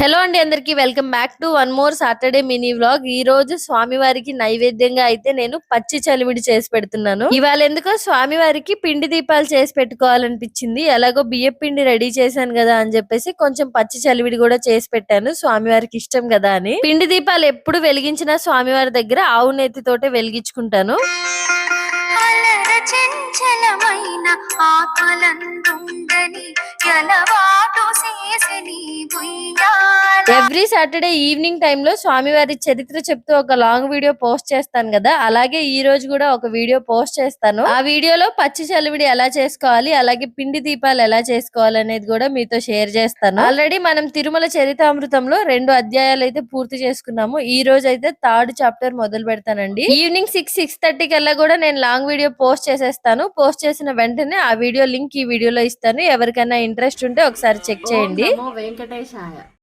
Hello అండి అందరికి welcome back to one more Saturday mini vlog. ఈ రోజు స్వామివారికి నైవేద్యంగా అయితే నేను పచ్చి చలివిడి చేసి పెడుతున్నాను. ఇవాళ ఎందుకో స్వామివారికి పిండి దీపాలు చేసి పెట్టుకోవాలనిపించింది. ఎలాగో బియ్య పిండి రెడీ చేశాను కదా అని చెప్పేసి కొంచెం పచ్చి చలివిడి కూడా చేసి పెట్టాను. స్వామివారికి ఇష్టం కదా అని. పిండి దీపాలు ఎప్పుడు వెలిగించినా స్వామివారి దగ్గర ఆవు నెత్తితోటే వెలిగించుకుంటాను. అలర ఆకలందుండని ఎవ్రీ సాటర్డే ఈవినింగ్ టైమ్లో స్వామివారి చరిత్ర చెప్తూ ఒక లాంగ్ వీడియో పోస్ట్ చేస్తాను కదా. అలాగే ఈ రోజు కూడా ఒక వీడియో పోస్ట్ చేస్తాను. ఆ వీడియోలో పచ్చి చలివిడి ఎలా చేసుకోవాలి అలాగే పిండి దీపాలు ఎలా చేసుకోవాలి అనేది కూడా మీతో షేర్ చేస్తాను. ఆల్రెడీ మనం తిరుమల చరితామృతంలో రెండు అధ్యాయాలు అయితే పూర్తి చేసుకున్నాము. ఈ రోజు అయితే థర్డ్ చాప్టర్ మొదలు పెడతానండి. ఈవినింగ్ సిక్స్ సిక్స్ థర్టీ కల్లా కూడా నేను లాంగ్ వీడియో పోస్ట్ చేసేస్తాను. పోస్ట్ చేసిన వెంటనే ఆ వీడియో లింక్ ఈ వీడియోలో ఇస్తాను. ఎవరికైనా ఇంట్రెస్ట్ ఉంటే ఒకసారి చెక్ చేయండి. వెంకటేశాయ.